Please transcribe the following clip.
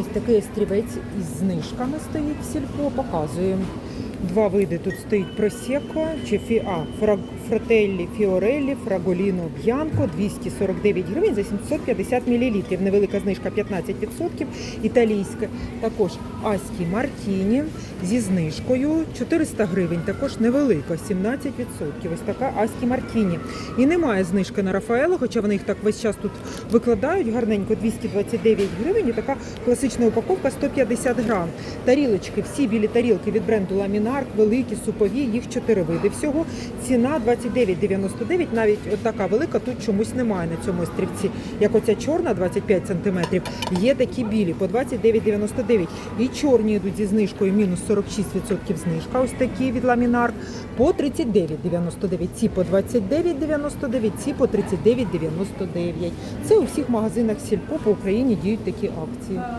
Ось такий острівець із знижками стоїть в сільпо. Показуємо. Два види тут стоїть просеко, чи фі, а, фраг, фіореллі, фраголіно б'янко, 249 гривень за 750 мл. Невелика знижка 15%. Італійське також Аскі Мартіні зі знижкою 400 гривень, також невелика, 17%. Ось така Аскі Мартіні. І немає знижки на Рафаело, хоча вони їх так весь час тут викладають. Гарненько 229 гривень. І така класична упаковка 150 грам. Тарілочки, всі білі тарілки від бренду Ламінарк, великі, супові, їх 4 види всього. Ціна 29,99. Навіть от така велика тут чомусь немає на цьому острівці. Як оця чорна 25 см, є такі білі по 29,99. І чорні йдуть зі знижкою мінус 46% знижка. Ось такі від Ламінарк по 39,99. Ці по 29,99, ці по 39,99. Це у всіх магазинах Сільпо по Україні діють такі акції.